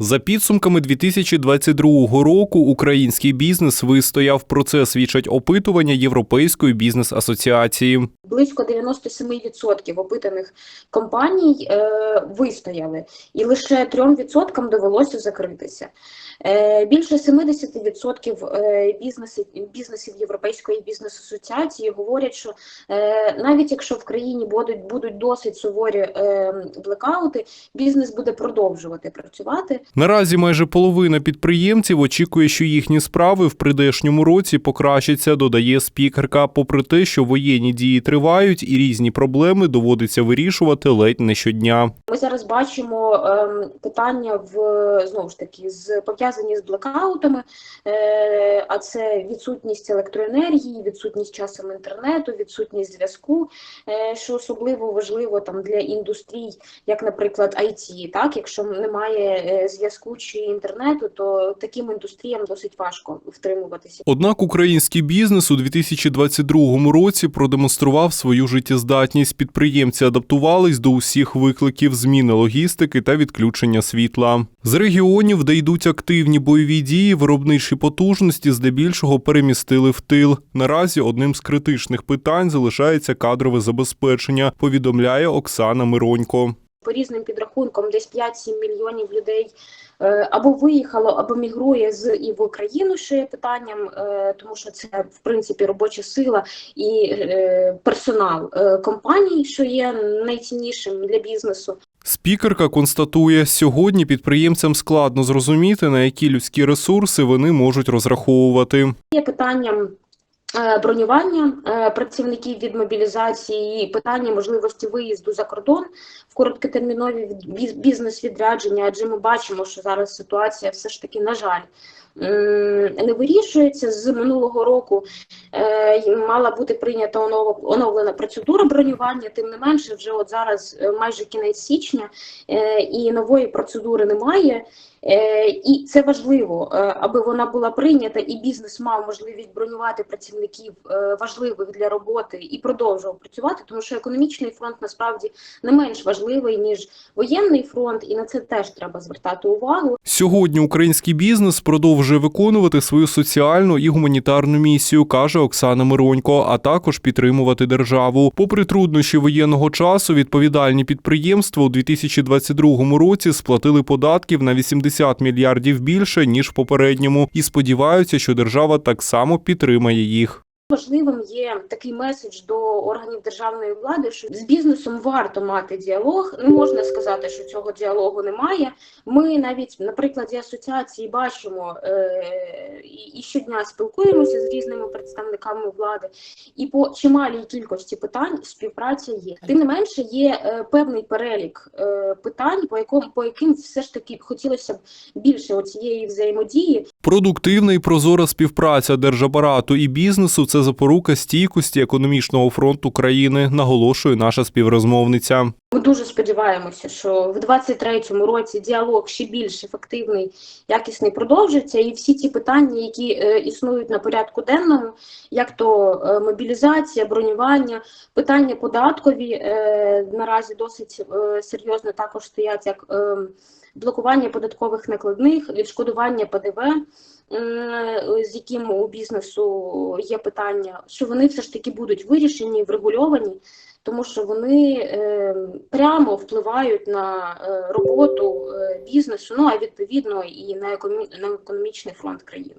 За підсумками 2022 року український бізнес вистояв. Про це свідчать опитування Європейської бізнес-асоціації. Близько 97% опитаних компаній е, вистояли, і лише 3% довелося закритися. Е, більше 70% е, бізнесів, бізнесів Європейської бізнес-асоціації говорять, що е, навіть якщо в країні будуть, будуть досить суворі е, блекаути, бізнес буде продовжувати працювати. Наразі майже половина підприємців очікує, що їхні справи в прийдешньому році покращаться, додає спікерка. Попри те, що воєнні дії тривають і різні проблеми доводиться вирішувати ледь не щодня. Ми зараз бачимо ем, питання в знову ж таки з пов'язані з блекаутами, е, а це відсутність електроенергії, відсутність часом інтернету, відсутність зв'язку, е, що особливо важливо там для індустрій, як, наприклад, IT. Так, якщо немає е, зв'язку чи інтернету, то таким індустріям досить важко втримуватися. Однак український бізнес у 2022 році продемонстрував свою життєздатність. Підприємці адаптувались до усіх викликів зміни логістики та відключення світла. З регіонів, де йдуть активні бойові дії, виробничі потужності здебільшого перемістили в тил. Наразі одним з критичних питань залишається кадрове забезпечення. Повідомляє Оксана Миронько. По різним підрахункам десь 5-7 мільйонів людей е, або виїхало, або мігрує з і в Україну, що є питанням, е, тому що це в принципі робоча сила і е, персонал компаній, що є найціннішим для бізнесу. Спікерка констатує, сьогодні підприємцям складно зрозуміти, на які людські ресурси вони можуть розраховувати. Є питанням бронювання е, працівників від мобілізації, і питання можливості виїзду за кордон в короткотермінові від- біз- бізнес-відрядження, адже ми бачимо, що зараз ситуація все ж таки, на жаль, не вирішується. З минулого року е, мала бути прийнята онов- оновлена процедура бронювання, тим не менше, вже от зараз е, майже кінець січня е, і нової процедури немає. І це важливо, аби вона була прийнята, і бізнес мав можливість бронювати працівників важливих для роботи і продовжував працювати, тому що економічний фронт насправді не менш важливий ніж воєнний фронт, і на це теж треба звертати увагу. Сьогодні український бізнес продовжує виконувати свою соціальну і гуманітарну місію, каже Оксана Миронько, а також підтримувати державу. Попри труднощі воєнного часу, відповідальні підприємства у 2022 році сплатили податків на 80 мільярдів більше ніж в попередньому, і сподіваються, що держава так само підтримає їх. Важливим є такий меседж до органів державної влади, що з бізнесом варто мати діалог. Не можна сказати, що цього діалогу немає. Ми навіть на прикладі асоціації бачимо е, і- щодня спілкуємося з різними представниками влади, і по чималій кількості питань співпраця є. Тим не менше, є е, певний перелік е, питань, по якому по яким все ж таки хотілося б більше цієї взаємодії, Продуктивна і прозора співпраця держапарату і бізнесу це запорука стійкості економічного фронту країни, наголошує наша співрозмовниця. Ми дуже сподіваємося, що в 23-му році діалог ще більш ефективний, якісний продовжиться, і всі ті питання, які е, існують на порядку денному, як то е, мобілізація, бронювання, питання податкові е, наразі досить е, серйозно також стоять як е, блокування податкових накладних, відшкодування ПДВ. м, З яким у бізнесу є питання, що вони все ж таки будуть вирішені, врегульовані, тому що вони е, прямо впливають на е, роботу е, бізнесу, ну а відповідно і на економі- на економічний фронт країни.